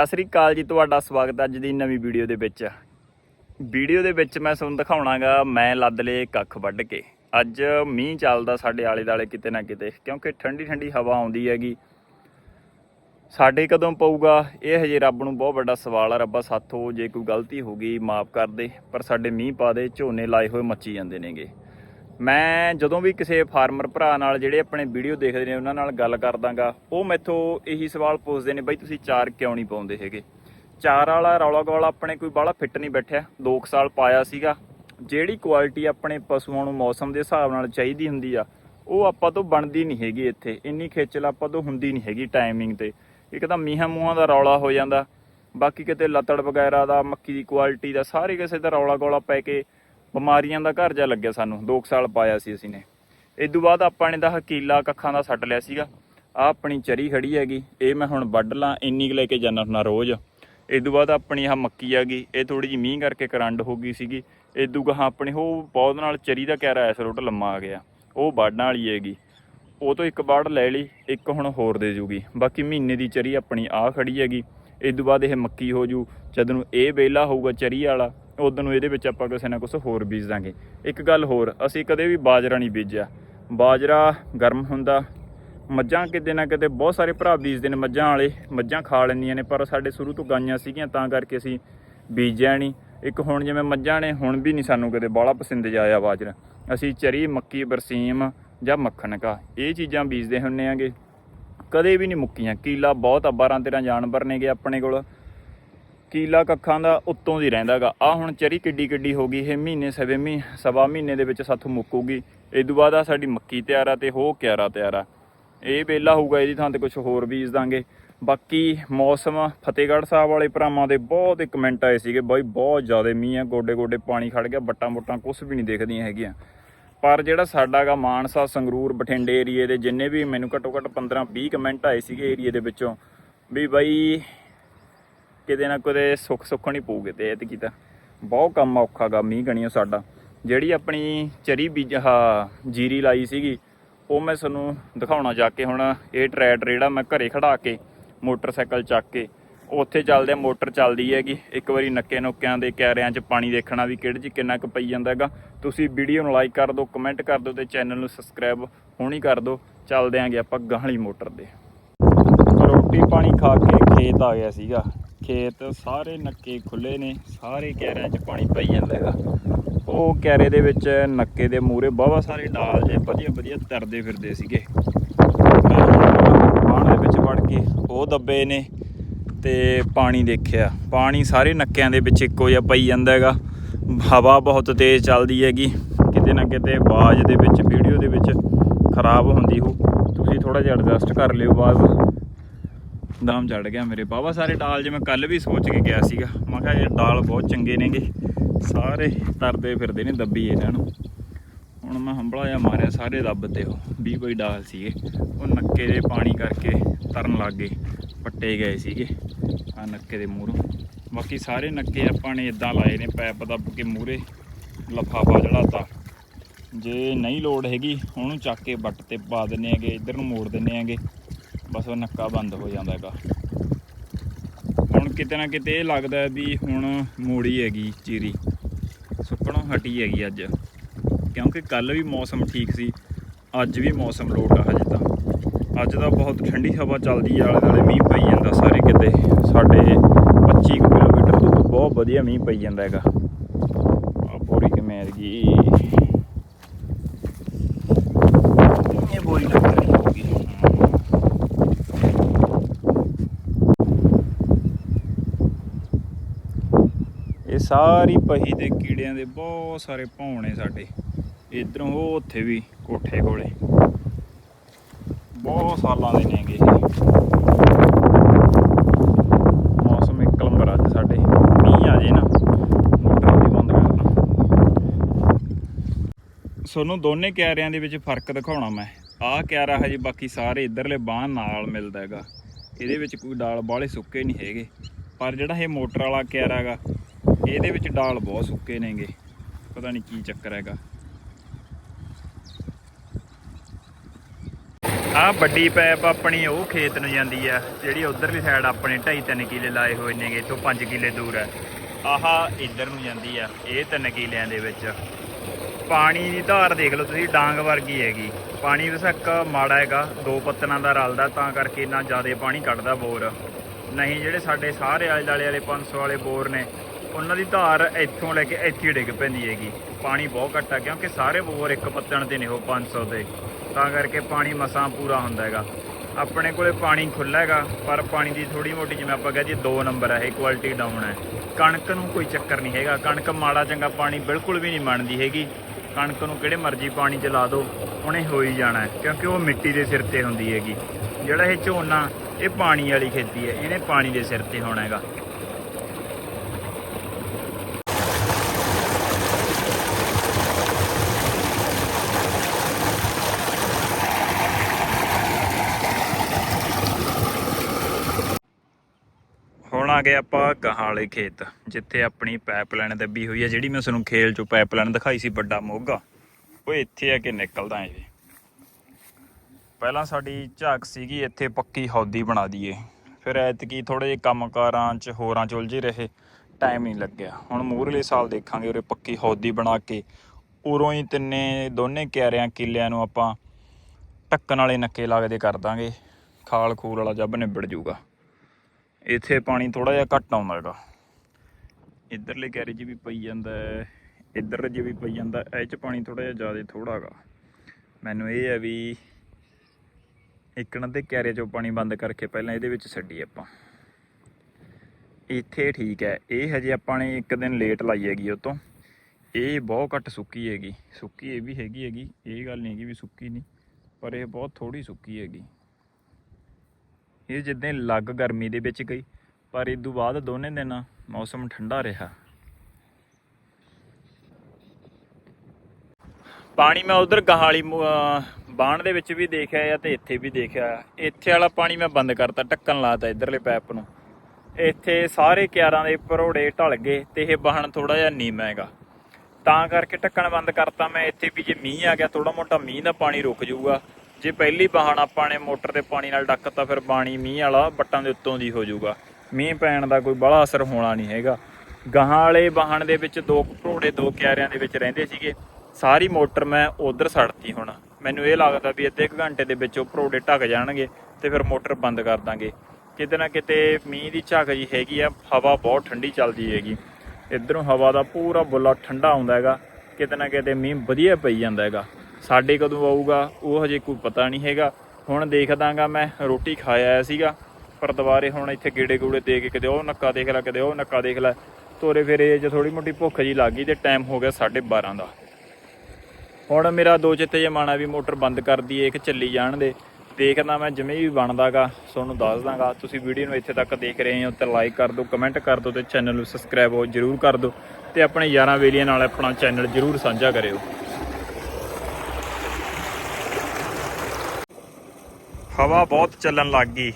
ਸਤਿ ਸ੍ਰੀ ਅਕਾਲ ਜੀ, ਤੁਹਾਡਾ ਸਵਾਗਤ ਹੈ ਅੱਜ ਦੀ ਨਵੀਂ ਵੀਡੀਓ ਦੇ ਵਿੱਚ। ਵੀਡੀਓ ਦੇ ਵਿੱਚ ਮੈਂ ਤੁਹਾਨੂੰ ਦਿਖਾਉਣਾਗਾ, ਮੈਂ ਲੱਦ ਲਏ ਕੱਖ ਵੱਢ ਕੇ। ਅੱਜ ਮੀਂਹ ਚੱਲਦਾ ਸਾਡੇ ਆਲੇ ਦਾਲੇ ਕਿਤੇ ਨਾ ਕਿਤੇ, ਕਿਉਂਕਿ ਠੰਡੀ ਠੰਡੀ ਹਵਾ ਆਉਂਦੀ ਹੈਗੀ। ਸਾਡੇ ਕਦੋਂ ਪਊਗਾ, ਇਹ ਹਜੇ ਰੱਬ ਨੂੰ ਬਹੁਤ ਵੱਡਾ ਸਵਾਲ ਆ, ਰੱਬਾ ਸਾਥੋਂ ਜੇ ਕੋਈ ਗਲਤੀ ਹੋ ਗਈ, ਮਾਫ ਕਰ ਦੇ। ਪਰ ਸਾਡੇ ਮੀਂਹ ਪਾ ਦੇ, ਝੋਨੇ ਲਾਏ ਹੋਏ ਮੱਚੀ ਜਾਂਦੇ ਨੇਗੇ। ਮੈਂ ਜਦੋਂ ਵੀ ਕਿਸੇ ਫਾਰਮਰ ਭਰਾ ਨਾਲ ਜਿਹੜੇ ਆਪਣੇ ਵੀਡੀਓ ਦੇਖਦੇ ਨੇ, ਉਹਨਾਂ ਨਾਲ ਗੱਲ ਕਰਦਾਗਾ, ਉਹ ਮੈਥੋਂ ਇਹੀ ਸਵਾਲ ਪੁੱਛਦੇ ਨੇ, ਬਈ ਤੁਸੀਂ ਚਾਰ ਕਿਉਂ ਨਹੀਂ ਪਾਉਂਦੇ ਹੈਗੇ? ਚਾਰ ਵਾਲਾ ਰੌਲਾ ਗੋਲਾ ਆਪਣੇ ਕੋਈ ਬਾਹਲਾ ਫਿੱਟ ਨਹੀਂ ਬੈਠਿਆ। 2 ਸਾਲ ਪਾਇਆ ਸੀਗਾ। ਜਿਹੜੀ ਕੁਆਲਿਟੀ ਆਪਣੇ ਪਸ਼ੂਆਂ ਨੂੰ ਮੌਸਮ ਦੇ ਹਿਸਾਬ ਨਾਲ ਚਾਹੀਦੀ ਹੁੰਦੀ ਆ, ਉਹ ਆਪਾਂ ਤੋਂ ਬਣਦੀ ਨਹੀਂ ਹੈਗੀ ਇੱਥੇ। ਇੰਨੀ ਖੇਚਲ ਆਪਾਂ ਤੋਂ ਹੁੰਦੀ ਨਹੀਂ ਹੈਗੀ ਟਾਈਮਿੰਗ ਤੇ। ਇੱਕ ਤਾਂ ਮੀਹਾਂ ਮੂਹਾਂ ਦਾ ਰੌਲਾ ਹੋ ਜਾਂਦਾ। ਬਾਕੀ ਕਿਤੇ ਲੱਤੜ ਵਗੈਰਾ ਦਾ, ਮੱਕੀ ਦੀ ਕੁਆਲਿਟੀ ਦਾ, ਸਾਰੇ ਕਿਸੇ ਦਾ ਰੌਲਾ ਗੋਲਾ ਪੈ ਕੇ ਬਿਮਾਰੀਆਂ ਦਾ ਘਰ ਜਾ ਲੱਗਿਆ ਸਾਨੂੰ 2 ਸਾਲ ਪਾਇਆ ਸੀ ਅਸੀਂ ਨੇ। ਇਸ ਤੋਂ ਬਾਅਦ ਆਪਾਂ ਨੇ ਦਾ ਹਕੀਲਾ ਕੱਖਾਂ ਦਾ ਸੱਟ ਲਿਆ ਸੀਗਾ। ਆ ਆਪਣੀ ਚਰੀ ਖੜੀ ਹੈਗੀ, ਇਹ ਮੈਂ ਹੁਣ ਵੱਢ ਲਾਂ, ਇੰਨੀ ਕੁ ਲੈ ਕੇ ਜਾਣਾ ਹੁੰਦਾ ਰੋਜ਼। ਇਸ ਤੋਂ ਬਾਅਦ ਆਪਣੀ ਆਹ ਮੱਕੀ ਆ ਗਈ, ਇਹ ਥੋੜੀ ਜਿਹੀ ਮੀਂਹ ਕਰਕੇ ਕਰੰਡ ਹੋ ਗਈ ਸੀਗੀ। ਇਸ ਤੋਂ ਗਾਹਾਂ ਆਪਣੀ ਉਹ ਪੌਦ ਨਾਲ ਚਰੀ ਦਾ ਕਿਆਰਾ ਐਸ ਰੋਟ ਲੰਮਾ ਆ ਗਿਆ। ਉਹ ਵੱਢਣ ਵਾਲੀ ਹੈਗੀ। ਉਹ ਤੋਂ ਇੱਕ ਬਾੜ ਲੈ ਲਈ, ਇੱਕ ਹੁਣ ਹੋਰ ਦੇ ਜੂਗੀ। ਬਾਕੀ ਮਹੀਨੇ ਦੀ ਚਰੀ ਆਪਣੀ ਆ ਖੜੀ ਹੈਗੀ। ਇਸ ਤੋਂ ਬਾਅਦ ਇਹ ਮੱਕੀ ਹੋ ਜੂ, ਜਦ ਨੂੰ ਇਹ ਵੇਲਾ ਹੋਊਗਾ ਚਰੀ ਵਾਲਾ, ਉਦੋਂ ਨੂੰ ਇਹਦੇ ਵਿੱਚ ਆਪਾਂ ਕਿਸੇ ਨਾ ਕੁਝ ਹੋਰ ਬੀਜ ਦਾਂਗੇ। ਇੱਕ ਗੱਲ ਹੋਰ, ਅਸੀਂ ਕਦੇ ਵੀ ਬਾਜਰਾ ਨਹੀਂ ਬੀਜਿਆ। ਬਾਜਰਾ ਗਰਮ ਹੁੰਦਾ, ਮੱਝਾਂ ਕਿਤੇ ਨਾ ਕਿਤੇ ਬਹੁਤ ਸਾਰੇ ਭਰਾ ਬੀਜਦੇ ਨੇ ਮੱਝਾਂ ਵਾਲੇ, ਮੱਝਾਂ ਖਾ ਲੈਂਦੀਆਂ ਨੇ, ਪਰ ਸਾਡੇ ਸ਼ੁਰੂ ਤੋਂ ਗਾਈਆਂ ਸੀਗੀਆਂ, ਤਾਂ ਕਰਕੇ ਅਸੀਂ ਬੀਜਿਆ ਨਹੀਂ। ਇੱਕ ਹੁਣ ਜਿਵੇਂ ਮੱਝਾਂ ਨੇ, ਹੁਣ ਵੀ ਨਹੀਂ ਸਾਨੂੰ ਕਦੇ ਬਾਹਲਾ ਪਸੰਦ ਜਾਇਆ ਬਾਜਰਾ। ਅਸੀਂ ਚਰੀ, ਮੱਕੀ, ਬਰਸੀਮ ਜਾਂ ਮੱਖਣ ਕਾ, ਇਹ ਚੀਜ਼ਾਂ ਬੀਜਦੇ ਹੁੰਨੇ ਆਂਗੇ। ਕਦੇ ਵੀ ਨਹੀਂ ਮੁੱਕੀਆਂ। ਕੀਲਾ ਬਹੁਤ ਆ 12 13 ਜਾਨਵਰ ਨੇਗੇ ਆਪਣੇ ਕੋਲ। ਕੀਲਾ ਕੱਖਾਂ ਦਾ ਉੱਤੋਂ ਦੀ ਰਹਿੰਦਾਗਾ। ਆ ਹੁਣ ਚਰੀ ਕਿੱਡੀ ਕਿੱਡੀ ਹੋ ਗਈ, ਇਹ ਮਹੀਨੇ ਸਵੇ ਮਹੀਨੇ ਸਵਾ ਮਹੀਨੇ ਦੇ ਵਿੱਚ ਸਾਥੋਂ ਮੁੱਕੂਗੀ। ਇਸ ਤੋਂ ਬਾਅਦ ਆ ਸਾਡੀ ਮੱਕੀ ਤਿਆਰ ਆ ਤੇ ਹੋ ਕਿਆਰਾ ਤਿਆਰ ਆ। ਇਹ ਵੇਲਾ ਹੋਊਗਾ, ਇਹਦੀ ਥਾਂ ਤੇ ਕੁਝ ਹੋਰ ਬੀਜ ਦਾਂਗੇ। ਬਾਕੀ ਮੌਸਮ, ਫਤਿਹਗੜ੍ਹ ਸਾਹਿਬ ਵਾਲੇ ਭਰਾਵਾਂ ਦੇ ਬਹੁਤ ਕਮੈਂਟ ਆਏ ਸੀਗੇ। ਬਾਈ, ਬਹੁਤ ਜ਼ਿਆਦਾ ਮੀਂਹ ਆ ਗੋਡੇ ਗੋਡੇ ਪਾਣੀ ਖੜ ਗਿਆ ਬੱਟਾਂ ਬੁੱਟਾਂ ਕੁਝ ਵੀ ਨਹੀਂ ਦਿਖਦੀਆਂ ਹੈਗੀਆਂ। ਪਰ ਜਿਹੜਾ ਸਾਡਾਗਾ ਮਾਨਸਾ, ਸੰਗਰੂਰ, ਬਠਿੰਡੇ ਏਰੀਏ ਦੇ ਜਿੰਨੇ ਵੀ ਮੈਨੂੰ ਘੱਟੋ ਘੱਟ 15 20 ਕਮੈਂਟ ਆਏ ਸੀਗੇ ਏਰੀਏ ਦੇ ਵਿੱਚੋਂ ਵੀ ਬਾਈ ਕਿਤੇ ਨਾ ਕਿਤੇ ਸੁੱਖ ਸੁੱਖ ਨਹੀਂ ਪਊਗੇ ਤੇ ਇਹ ਕੀਤਾ ਬਹੁਤ ਕੰਮ ਔਖਾਗਾ ਮੀਂਹ ਗਣੀਓ ਸਾਡਾ। ਜਿਹੜੀ ਆਪਣੀ ਚਰੀ ਬੀਜ ਹਾ ਜੀਰੀ ਲਾਈ ਸੀਗੀ, ਉਹ ਮੈਂ ਤੁਹਾਨੂੰ ਦਿਖਾਉਣਾ ਜਾ ਕੇ ਹੁਣ, ਇਹ ਟਰੈਕਟਰ ਜਿਹੜਾ ਮੈਂ ਘਰੇ ਖੜਾ ਕੇ, ਮੋਟਰਸਾਈਕਲ ਚੱਕ ਕੇ ਉੱਥੇ ਚੱਲਦੇ ਮੋਟਰ ਚੱਲਦੀ ਹੈਗੀ। ਇੱਕ ਵਾਰੀ ਨੱਕੇ ਨੁੱਕਿਆਂ ਦੇ ਕਿਆਰਿਆਂ 'ਚ ਪਾਣੀ ਦੇਖਣਾ ਵੀ ਕਿਹੜੇ ਜੀ ਕਿੰਨਾ ਕੁ ਪਈ ਜਾਂਦਾ ਹੈਗਾ। ਤੁਸੀਂ ਵੀਡੀਓ ਨੂੰ ਲਾਈਕ ਕਰ ਦਿਓ ਕਮੈਂਟ ਕਰ ਦਿਓ ਤੇ ਚੈਨਲ ਨੂੰ ਸਬਸਕ੍ਰਾਈਬ ਹੋਣੀ ਕਰ ਦਿਓ। ਚੱਲਦੇ ਆਂਗੇ ਆਪਾਂ ਗਾਹਲੀ ਮੋਟਰ ਦੇ ਰੋਟੀ ਪਾਣੀ ਖਾ ਕੇ ਖੇਤ ਆ ਗਿਆ ਸੀਗਾ। ਖੇਤ ਸਾਰੇ ਨੱਕੇ ਖੁੱਲੇ ਨੇ, ਸਾਰੇ ਕਿਆਰਿਆਂ 'ਚ ਪਾਣੀ ਪਈ ਜਾਂਦਾ ਹੈਗਾ। ਉਹ ਕਿਆਰੇ ਦੇ ਵਿੱਚ ਨੱਕੇ ਦੇ ਮੂਰੇ ਬਾਵਾ ਸਾਰੇ ਡਾਲ ਜੇ ਵਧੀਆ ਵਧੀਆ ਤਰਦੇ ਫਿਰਦੇ ਸੀਗੇ। ਬਾਣ ਦੇ ਵਿੱਚ ਵੜ ਕੇ ਉਹ ਦੱਬੇ ਨੇ। ਤੇ ਪਾਣੀ ਦੇਖਿਆ। ਪਾਣੀ ਸਾਰੇ ਨੱਕਿਆਂ ਦੇ ਵਿੱਚ ਇੱਕੋ ਜਿਹਾ ਪਈ ਜਾਂਦਾ ਹੈਗਾ। ਹਵਾ ਬਹੁਤ ਤੇਜ਼ ਚੱਲਦੀ ਹੈਗੀ। ਕਿਤੇ ਨਾ ਕਿਤੇ ਆਵਾਜ਼ ਦੇ ਵਿੱਚ ਵੀਡੀਓ ਦੇ ਵਿੱਚ ਖਰਾਬ ਹੁੰਦੀ ਹੋ ਤੁਸੀਂ ਥੋੜਾ ਜਿਹਾ ਐਡਜਸਟ ਕਰ ਲਿਓ ਆਵਾਜ਼ ਦਮ ਚੜ ਗਿਆ ਮੇਰੇ ਬਾਬਾ। ਸਾਰੇ ਡਾਲ ਜਿਵੇਂ ਕੱਲ ਵੀ ਸੋਚ ਕੇ ਗਿਆ ਸੀਗਾ। ਮੈਂ ਕਿਹਾ ਇਹ ਡਾਲ ਬਹੁਤ ਚੰਗੇ ਨੇਗੇ। ਸਾਰੇ ਤਰਦੇ ਫਿਰਦੇ ਨੇ ਦੱਬੀ ਇਹਨਾਂ ਨੂੰ। ਹੁਣ ਮੈਂ ਹੰਬਲਾ ਜਿਹਾ ਮਾਰਿਆ ਸਾਰੇ ਦੱਬਤੇ ਉਹ। 20 ਬਈ ਡਾਲ ਸੀਗੇ। ਉਹ ਨੱਕੇ ਦੇ ਪਾਣੀ ਕਰਕੇ ਤਰਨ ਲੱਗ ਗਏ। ਪੱਟੇ ਗਏ ਸੀਗੇ। ਆ ਨੱਕੇ ਦੇ ਮੂਹਰੋਂ। ਬਾਕੀ ਸਾਰੇ ਨੱਕੇ ਆਪਾਂ ਨੇ ਇਦਾਂ ਲਾਏ ਨੇ, ਪੈਪ ਦੱਬ ਕੇ ਮੂਹਰੇ, ਲਫਾਫਾ ਚੜਾਤਾ ਜੇ ਨਹੀਂ ਲੋਡ ਹੈਗੀ, ਉਹਨੂੰ ਚੱਕ ਕੇ ਬੱਟ ਤੇ ਪਾ ਦਿੰਨੇ ਹੈਗੇ, ਇੱਧਰ ਨੂੰ ਮੋੜ ਦਿੰਨੇ ਹੈਗੇ। ਬਸ ਉਹ ਨੱਕਾ ਬੰਦ ਹੋ ਜਾਂਦਾ ਹੈਗਾ। ਹੁਣ ਕਿਤੇ ਨਾ ਕਿਤੇ ਇਹ ਲੱਗਦਾ ਵੀ ਹੁਣ ਮੋੜੀ ਹੈਗੀ ਚੀਰੀ। ਸੁੱਕਣੋਂ ਹਟੀ ਹੈਗੀ ਅੱਜ। ਕਿਉਂਕਿ ਕੱਲ ਵੀ ਮੌਸਮ ਠੀਕ ਸੀ, ਅੱਜ ਵੀ ਮੌਸਮ ਲੋਟ ਆ ਹਜੇ। ਅੱਜ ਤਾਂ ਬਹੁਤ ਠੰਡੀ ਹਵਾ ਚੱਲਦੀ ਆ, ਆਲੇ ਦੁਆਲੇ ਮੀਂਹ ਪਈ ਜਾਂਦਾ ਸਾਰੇ ਕਿਤੇ। ਸਾਡੇ 25 ਕੁ ਕਿਲੋਮੀਟਰ ਦੂਰ ਬਹੁਤ ਵਧੀਆ ਮੀਂਹ ਪਈ ਜਾਂਦਾ ਹੈਗਾ। ਆ ਬੋਰੀ ਕਿਵੇਂ ਹੈਗੀ ਇਹ ਬੋਰੀ ਲੱਗ ਹੋਗੀ ਇਹ ਸਾਰੀ ਪਹੀ ਦੇ ਕੀੜਿਆਂ ਦੇ ਬਹੁਤ ਸਾਰੇ ਭੌਣੇ ਸਾਡੇ। ਇਧਰੋਂ ਉਹ ਉੱਥੇ ਵੀ ਕੋਠੇ ਕੋਲੇ। ਬਹੁਤ ਸਾਲਾਂ ਦੇ ਨੇਗੇ ਮੌਸਮ ਇੱਕ ਨੰਬਰ ਅੱਜ ਸਾਡੇ। ਮੀਂਹ ਆ ਜੇ ਨਾ, ਮੋਟਰ ਵੀ ਬੰਦ ਕਰ ਸੋਨੂੰ ਦੋਨੇ ਕਿਆਰਿਆਂ ਦੇ ਵਿੱਚ ਫ਼ਰਕ ਦਿਖਾਉਣਾ ਮੈਂ। ਆਹ ਕਿਆਰਾ ਹਜੇ ਬਾਕੀ ਸਾਰੇ ਇਧਰਲੇ ਬਾਹ ਨਾਲ ਮਿਲਦਾ ਹੈਗਾ। ਇਹਦੇ ਵਿੱਚ ਕੋਈ ਡਾਲ ਬਾਹਲੇ ਸੁੱਕੇ ਨਹੀਂ ਹੈਗੇ। ਪਰ ਜਿਹੜਾ ਇਹ ਮੋਟਰ ਵਾਲਾ ਕਿਆਰਾ ਹੈਗਾ, ਇਹਦੇ ਵਿੱਚ ਡਾਲ ਬਹੁਤ ਸੁੱਕੇ ਨੇਗੇ। ਪਤਾ ਨਹੀਂ ਕੀ ਚੱਕਰ ਹੈਗਾ। ਆ ਵੱਡੀ ਪੈਪ ਆਪਣੀ ਉਹ ਖੇਤ ਨੂੰ ਜਾਂਦੀ ਆ, ਜਿਹੜੀ ਉਧਰਲੀ ਸਾਈਡ ਆਪਣੇ 2.5 3 ਕਿਲੇ ਲਾਏ ਹੋਏ ਨੇਗੇ, ਇੱਥੋਂ 5 ਕਿਲੇ ਦੂਰ ਹੈ ਆਹ ਇੱਧਰ ਨੂੰ ਜਾਂਦੀ ਆ, ਇਹ 3 ਕਿਲਿਆਂ ਦੇ ਵਿੱਚ। ਪਾਣੀ ਦੀ ਧਾਰ ਦੇਖ ਲਓ ਤੁਸੀਂ, ਡਾਂਗ ਵਰਗੀ ਹੈਗੀ। ਪਾਣੀ ਵਿਸਕ ਮਾੜਾ ਹੈਗਾ, ਦੋ ਪੱਤਨਾਂ ਦਾ ਰਲਦਾ, ਤਾਂ ਕਰਕੇ ਇੰਨਾ ਜ਼ਿਆਦਾ ਪਾਣੀ ਕੱਢਦਾ ਬੋਰ। ਨਹੀਂ, ਜਿਹੜੇ ਸਾਡੇ ਸਾਰੇ ਆਲੇ ਦੁਆਲੇ ਵਾਲੇ 500 ਵਾਲੇ ਬੋਰ ਨੇ, ਉਹਨਾਂ ਦੀ ਧਾਰ ਇੱਥੋਂ ਲੈ ਕੇ ਇੱਥੇ ਡਿੱਗ ਪੈਂਦੀ ਹੈਗੀ। ਪਾਣੀ ਬਹੁਤ ਘੱਟ ਆ, ਕਿਉਂਕਿ ਸਾਰੇ ਬੋਰ ਇੱਕ ਪੱਤਣ ਦੇ ਨੇ ਉਹ 500 ਦੇ। ਤਾਂ ਕਰਕੇ ਪਾਣੀ ਮਸਾਂ ਪੂਰਾ ਹੁੰਦਾ ਹੈਗਾ। ਆਪਣੇ ਕੋਲੇ ਪਾਣੀ ਖੁੱਲ੍ਹਾ ਹੈਗਾ, ਪਰ ਪਾਣੀ ਦੀ ਥੋੜੀ ਮੋਟੀ ਜਿਵੇਂ ਆਪਾਂ ਕਹਾਂ ਜੀ 2 ਨੰਬਰ ਹੈ ਇਹ ਕੁਆਲਿਟੀ ਡਾਊਨ ਹੈ। ਕਣਕ ਨੂੰ ਕੋਈ ਚੱਕਰ ਨਹੀਂ ਹੈਗਾ। ਕਣਕ ਮਾੜਾ ਚੰਗਾ ਪਾਣੀ ਬਿਲਕੁਲ ਵੀ ਨਹੀਂ ਮੰਨਦੀ ਹੈਗੀ। ਕਣਕ ਨੂੰ ਕਿਹੜੇ ਮਰਜ਼ੀ ਪਾਣੀ 'ਚ ਲਾ ਦਿਓ, ਉਹਨੇ ਹੋ ਹੀ ਜਾਣਾ ਕਿਉਂਕਿ ਉਹ ਮਿੱਟੀ ਦੇ ਸਿਰ ਤੇ ਹੁੰਦੀ ਹੈਗੀ। ਜਿਹੜਾ ਇਹ ਝੋਨਾ, ਇਹ ਪਾਣੀ ਵਾਲੀ ਖੇਤੀ ਹੈ, ਇਹਨੇ ਪਾਣੀ ਦੇ ਸਿਰ ਤੇ ਹੋਣਾ ਹੈਗਾ ਹੁਣ ਆ ਗਏ ਆਪਾਂ ਗਾਹਾਂ ਵਾਲੇ ਖੇਤ, ਜਿੱਥੇ ਆਪਣੀ ਪਾਈਪਲਾਈਨ ਦੱਬੀ ਹੋਈ ਹੈ ਜਿਹੜੀ ਮੈਂ ਤੁਹਾਨੂੰ ਖੇਲ ਚੋਂ ਪਾਈਪਲਾਈਨ ਦਿਖਾਈ ਸੀ, ਵੱਡਾ ਮੋਗਾ। ਉਹ ਇੱਥੇ ਆ ਕੇ ਨਿਕਲਦਾ ਇਹ। ਪਹਿਲਾਂ ਸਾਡੀ ਝਾਕ ਸੀਗੀ, ਇੱਥੇ ਪੱਕੀ ਹੌਦੀ ਬਣਾ ਦਈਏ। ਫਿਰ ਐਤਕੀ ਥੋੜੇ ਜਿਹੇ ਕੰਮਕਾਰਾਂ 'ਚ, ਹੋਰਾਂ 'ਚ ਉਲਝੇ ਰਹੇ ਟਾਈਮ ਨਹੀਂ ਲੱਗਿਆ। ਹੁਣ ਮੂਹਰਲੇ ਸਾਲ ਦੇਖਾਂਗੇ ਉਰੇ ਪੱਕੀ ਹੌਦੀ ਬਣਾ ਕੇ। ਉਰੋਂ ਹੀ ਤਿੰਨੇ, ਦੋਨੇ ਕਿਆਰਿਆਂ, ਕਿੱਲਿਆਂ ਨੂੰ ਆਪਾਂ ਢੱਕਣ ਵਾਲੇ ਨੱਕੇ ਲੱਗਦੇ ਕਰ ਦਾਂਗੇ। ਖਾਲ ਖੂਲ ਵਾਲਾ ਜੱਬ ਨਿਬੜ ਜੂਗਾ। ਇੱਥੇ ਪਾਣੀ ਥੋੜਾ ਜਿਹਾ ਘੱਟ ਆਉਂਦਾ ਹੈਗਾ। ਇਧਰਲੇ ਕੈਰੇ 'ਚ ਵੀ ਪਈ ਜਾਂਦਾ ਹੈ, ਇੱਧਰ 'ਚ ਵੀ ਪਈ ਜਾਂਦਾ, ਇਹ 'ਚ ਪਾਣੀ ਥੋੜਾ ਜਿਹਾ ਜ਼ਿਆਦਾ ਥੋੜਾ ਹੈਗਾ। ਮੈਨੂੰ ਇਹ ਹੈ ਵੀ ਇੱਕਣ ਦੇ ਕੈਰੇ 'ਚੋਂ ਪਾਣੀ ਬੰਦ ਕਰਕੇ ਪਹਿਲਾਂ ਇਹਦੇ ਵਿੱਚ ਛੱਡੀ ਆਪਾਂ। ਇੱਥੇ ਠੀਕ ਹੈ, ਇਹ ਹਜੇ ਆਪਾਂ ਨੇ ਇੱਕ ਦਿਨ ਲੇਟ ਲਾਈ ਹੈਗੀ ਉਹ ਤੋਂ। ਇਹ ਬਹੁਤ ਘੱਟ ਸੁੱਕੀ ਹੈਗੀ। ਸੁੱਕੀ ਇਹ ਵੀ ਹੈਗੀ ਹੈਗੀ, ਇਹ ਗੱਲ ਨਹੀਂ ਹੈਗੀ ਵੀ ਸੁੱਕੀ ਨਹੀਂ, ਪਰ ਇਹ ਬਹੁਤ ਥੋੜੀ ਸੁੱਕੀ ਹੈਗੀ। ਇਹ ਜਿੱਦਾਂ ਲੱਗ ਗਰਮੀ ਦੇ ਵਿੱਚ ਗਈ, ਪਰ ਇਸ ਤੋਂ ਬਾਅਦ ਦੋਨੇ ਦਿਨ ਮੌਸਮ ਠੰਡਾ ਰਿਹਾ। ਪਾਣੀ ਮੈਂ ਉਧਰ ਗਹਾਲੀ ਬਾਣ ਦੇ ਵਿੱਚ ਵੀ ਦੇਖਿਆ ਆ ਤੇ ਇੱਥੇ ਵੀ ਦੇਖਿਆ। ਇੱਥੇ ਵਾਲਾ ਪਾਣੀ ਮੈਂ ਬੰਦ ਕਰਤਾ, ਢੱਕਣ ਲਾਤਾ ਇਧਰਲੇ ਪੈਪ ਨੂੰ। ਇੱਥੇ ਸਾਰੇ ਕਿਆਰਾਂ ਦੇ ਭਰੋੜੇ ਢਲ ਗਏ ਤੇ ਇਹ ਬਾਹਣ ਥੋੜਾ ਜਿਹਾ ਨੀਵਾਂ ਹੈਗਾ। ਤਾਂ ਕਰਕੇ ਢੱਕਣ ਬੰਦ ਕਰਤਾ ਮੈਂ। ਇੱਥੇ ਵੀ ਜੇ ਮੀਂਹ ਆ ਗਿਆ ਥੋੜਾ ਮੋਟਾ ਮੀਂਹ ਦਾ ਪਾਣੀ ਰੁਕ ਜਾਊਗਾ। ਜੇ ਪਹਿਲੀ ਬਾਹਣ ਆਪਾਂ ਨੇ ਮੋਟਰ ਦੇ ਪਾਣੀ ਨਾਲ ਡੱਕਤਾ, ਫਿਰ ਪਾਣੀ ਮੀਂਹ ਵਾਲਾ ਬੱਟਾਂ ਦੇ ਉੱਤੋਂ ਦੀ ਹੋ ਜਾਊਗਾ। ਮੀਂਹ ਪੈਣ ਦਾ ਕੋਈ ਬੜਾ ਅਸਰ ਹੋਣਾ ਨਹੀਂ ਹੈਗਾ। ਗਾਹਾਂ ਵਾਲੇ ਬਾਹਣ ਦੇ ਵਿੱਚ ਦੋ ਭਰੋੜੇ ਦੋ ਕਿਆਰਿਆਂ ਦੇ ਵਿੱਚ ਰਹਿੰਦੇ ਸੀਗੇ। ਸਾਰੀ ਮੋਟਰ ਮੈਂ ਉਧਰ ਸੜਤੀ ਹੁਣ। ਮੈਨੂੰ ਇਹ ਲੱਗਦਾ ਵੀ ਅੱਧੇ ਕੁ ਘੰਟੇ ਦੇ ਵਿੱਚ ਉਹ ਭਰੋੜੇ ਢੱਕ ਜਾਣਗੇ ਤੇ ਫਿਰ ਮੋਟਰ ਬੰਦ ਕਰ ਦਾਂਗੇ। ਕਿਤੇ ਨਾ ਕਿਤੇ ਮੀਂਹ ਦੀ ਝੱਗ ਜੀ ਹੈਗੀ ਆ, ਹਵਾ ਬਹੁਤ ਠੰਡੀ ਚੱਲਦੀ ਹੈਗੀ। ਇਧਰੋਂ ਹਵਾ ਦਾ ਪੂਰਾ ਬੁੱਲਾ ਠੰਡਾ ਆਉਂਦਾ ਹੈਗਾ। ਕਿਤੇ ਨਾ ਕਿਤੇ ਮੀਂਹ ਵਧੀਆ ਪਈ ਜਾਂਦਾ ਹੈਗਾ। ਸਾਡੇ ਕਦੋਂ ਆਊਗਾ, ਉਹ ਹਜੇ ਕੋਈ ਪਤਾ ਨਹੀਂ ਹੈਗਾ। ਹੁਣ ਦੇਖਦਾਗਾ ਮੈਂ, ਰੋਟੀ ਖਾ ਆਇਆ ਸੀਗਾ, ਪਰ ਦੁਬਾਰੇ ਹੁਣ ਇੱਥੇ ਗੇੜੇ ਗੂੜੇ ਦੇ ਕੇ ਕਦੇ ਉਹ ਨੱਕਾ ਦੇਖ ਲੈ ਕਦੇ ਉਹ ਨੱਕਾ ਦੇਖ ਲੈ। ਤੋਰੇ ਫੇਰੇ ਜੇ ਥੋੜੀ ਮੋਟੀ ਭੁੱਖ ਜੀ ਲੱਗ ਗਈ ਤੇ ਟਾਈਮ ਹੋ ਗਿਆ 12:30 ਦਾ। ਹੁਣ ਮੇਰਾ ਦੋ ਚਿੱਤੇ ਜਮਾਣਾ ਵੀ ਮੋਟਰ ਬੰਦ ਕਰ ਦਈਏ, ਇੱਕ ਚੱਲੀ ਜਾਣ ਦੇ। ਦੇਖਦਾ ਮੈਂ ਜਿਵੇਂ ਵੀ ਬਣਦਾਗਾ ਤੁਹਾਨੂੰ ਦੱਸ ਦਾਂਗਾ। ਤੁਸੀਂ ਵੀਡੀਓ ਨੂੰ ਇੱਥੇ ਤੱਕ ਦੇਖ ਰਹੇ ਹੋ ਤਾਂ ਲਾਈਕ ਕਰ ਦਿਓ ਕਮੈਂਟ ਕਰ ਦਿਓ ਤੇ ਚੈਨਲ ਨੂੰ ਸਬਸਕ੍ਰਾਈਬ ਹੋ ਜਰੂਰ ਕਰ ਦਿਓ ਤੇ ਆਪਣੇ ਯਾਰਾਂ ਵੇਲੀਆਂ ਨਾਲ ਆਪਣਾ ਚੈਨਲ ਜਰੂਰ ਸਾਂਝਾ ਕਰਿਓ। ਹਵਾ ਬਹੁਤ ਚੱਲਣ ਲੱਗ ਗਈ।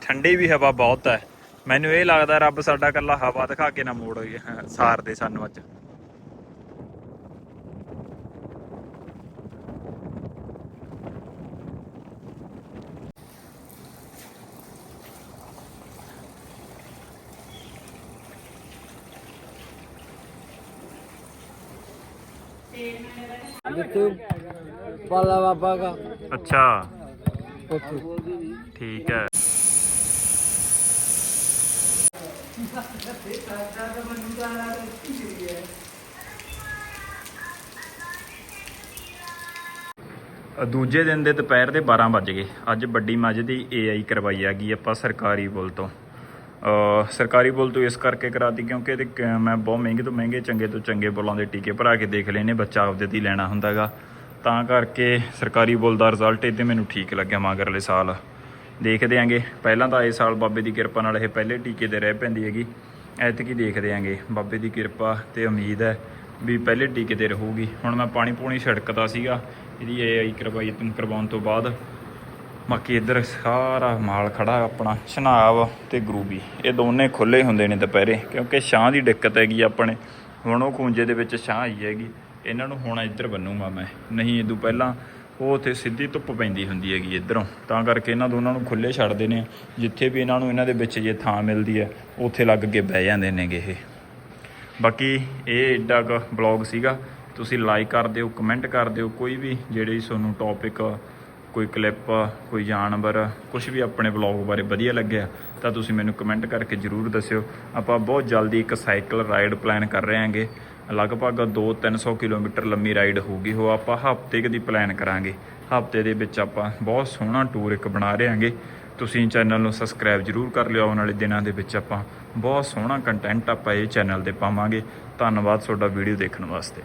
ਠੰਡੀ ਵੀ ਹਵਾ ਬਹੁਤ ਹੈ। ਮੈਨੂੰ ਇਹ ਲੱਗਦਾ ਰੱਬ ਸਾਡਾ ਕੱਲਾ ਹਵਾ ਦਿਖਾ ਕੇ ਨਾ ਮੋੜ ਸਾਰ ਦੇ ਸਾਨੂੰ ਅੱਜ। ਬਾਲਾ ਬਾਬਾ ਦਾ ਅੱਛਾ। ਠੀਕ ਹੈ। ਦੂਜੇ ਦਿਨ ਦੇ ਦੁਪਹਿਰ ਦੇ 12 ਵੱਜ ਗਏ। ਅੱਜ ਵੱਡੀ ਮੱਝ ਦੀ ਏਆਈ ਕਰਵਾਈ ਆ ਗਈ ਆਪਾਂ ਸਰਕਾਰੀ ਪੁਲ ਤੋਂ। ਅ, ਸਰਕਾਰੀ ਪੁਲ ਤੋਂ ਇਸ ਕਰਕੇ ਕਰਾਤੀ ਕਿਉਂਕਿ ਇਹਦੇ ਮੈਂ ਬਹੁਤ ਮਹਿੰਗੇ ਤੋਂ ਮਹਿੰਗੇ ਚੰਗੇ ਤੋਂ ਚੰਗੇ ਬੁਲਾਂ ਦੇ ਟੀਕੇ ਭਰਾ ਕੇ ਦੇਖ ਲਏ ਬੱਚਾ ਆਪਦੇ ਤੇ ਹੀ ਲੈਣਾ ਹੁੰਦਾਗਾ। ਤਾਂ ਕਰਕੇ ਸਰਕਾਰੀ ਬੁੱਲ ਦਾ ਰਿਜ਼ਲਟ ਇਹਦੇ ਮੈਨੂੰ ਠੀਕ ਲੱਗਿਆ ਮਗਰਲੇ ਸਾਲ। ਦੇਖਦੇ ਆਂਗੇ। ਪਹਿਲਾਂ ਤਾਂ ਇਸ ਸਾਲ ਬਾਬੇ ਦੀ ਕਿਰਪਾ ਨਾਲ ਇਹ ਪਹਿਲੇ ਟੀਕੇ ਤੇ ਰਹਿ ਪੈਂਦੀ ਹੈਗੀ। ਐਤਕੀ ਦੇਖਦੇ ਆਂਗੇ। ਬਾਬੇ ਦੀ ਕਿਰਪਾ ਤੇ ਉਮੀਦ ਹੈ ਵੀ ਪਹਿਲੇ ਟੀਕੇ ਤੇ ਰਹੂਗੀ। ਹੁਣ ਮੈਂ ਪਾਣੀ ਪੂਣੀ ਛਿੜਕਦਾ ਸੀਗਾ। ਇਹਦੀ ਏਆਈ ਕਰਵਾਈ ਤੁਮ ਕਰਵਾਉਣ ਤੋਂ ਬਾਅਦ। ਬਾਕੀ ਇੱਧਰ ਸਾਰਾ ਮਾਲ ਖੜਾ ਆਪਣਾ। ਛਨਾਬ ਤੇ ਗਰੂਬੀ। ਇਹ ਦੋਨੇ ਖੁੱਲੇ ਹੁੰਦੇ ਨੇ ਦੁਪਹਿਰੇ। ਕਿਉਂਕਿ ਛਾਂ ਦੀ ਦਿੱਕਤ ਹੈਗੀ ਆਪਣੇ। ਹੁਣ ਉਹ ਖੂੰਜੇ ਦੇ ਵਿੱਚ ਛਾਂ ਆਈ ਹੈਗੀ। ਇਹਨਾਂ ਨੂੰ ਹੁਣ ਇੱਧਰ ਬੰਨੂਗਾ ਮੈਂ। ਨਹੀਂ ਇਦੋਂ ਪਹਿਲਾਂ ਉਹ ਉੱਥੇ ਸਿੱਧੀ ਧੁੱਪ ਪੈਂਦੀ ਹੁੰਦੀ ਹੈਗੀ ਇੱਧਰੋਂ। ਤਾਂ ਕਰਕੇ ਇਹਨਾਂ ਦੋਨਾਂ ਨੂੰ ਖੁੱਲੇ ਛੱਡਦੇ ਨੇ ਜਿੱਥੇ ਵੀ ਇਹਨਾਂ ਨੂੰ ਇਹਨਾਂ ਦੇ ਵਿੱਚ ਜੇ ਥਾਂ ਮਿਲਦੀ ਹੈ, ਉੱਥੇ ਲੱਗ ਕੇ ਬਹਿ ਜਾਂਦੇ ਨੇਗੇ ਇਹ। ਬਾਕੀ ਇਹ ਏਡਾ ਕੁ ਬਲੌਗ ਸੀਗਾ। ਤੁਸੀਂ ਲਾਈਕ ਕਰ ਦਿਓ ਕਮੈਂਟ ਕਰ ਦਿਓ। ਕੋਈ ਵੀ ਜਿਹੜੀ ਤੁਹਾਨੂੰ ਟੌਪਿਕ ਕੋਈ ਕਲਿੱਪ ਕੋਈ ਜਾਨਵਰ ਕੁਝ ਵੀ ਆਪਣੇ ਬਲੌਗ ਬਾਰੇ ਵਧੀਆ ਲੱਗਿਆ, ਤਾਂ ਤੁਸੀਂ ਮੈਨੂੰ ਕਮੈਂਟ ਕਰਕੇ ਜਰੂਰ ਦੱਸਿਓ। ਆਪਾਂ ਬਹੁਤ ਜਲਦੀ ਇੱਕ ਸਾਈਕਲ ਰਾਈਡ ਪਲਾਨ ਕਰ ਰਹੇ ਹਾਂਗੇ। ਲਗਭਗ 2-300 ਕਿਲੋਮੀਟਰ ਲੰਮੀ ਰਾਈਡ ਹੋਊਗੀ। ਉਹ ਆਪਾਂ ਹਫ਼ਤੇ ਦੀ ਪਲਾਨ ਕਰਾਂਗੇ। ਹਫ਼ਤੇ ਦੇ ਵਿੱਚ ਆਪਾਂ ਬਹੁਤ ਸੋਹਣਾ ਟੂਰ ਇੱਕ ਬਣਾ ਰਹੇ ਹਾਂਗੇ ਤੁਸੀਂ ਚੈਨਲ ਨੂੰ ਸਬਸਕ੍ਰਾਈਬ ਜਰੂਰ ਕਰ ਲਿਓ। ਆਉਣ ਵਾਲੇ ਦਿਨਾਂ ਦੇ ਵਿੱਚ ਆਪਾਂ ਬਹੁਤ ਸੋਹਣਾ ਕੰਟੈਂਟ ਆਪਾਂ ਇਹ ਚੈਨਲ ਤੇ ਪਾਵਾਂਗੇ। ਧੰਨਵਾਦ ਤੁਹਾਡਾ ਵੀਡੀਓ ਦੇਖਣ ਵਾਸਤੇ।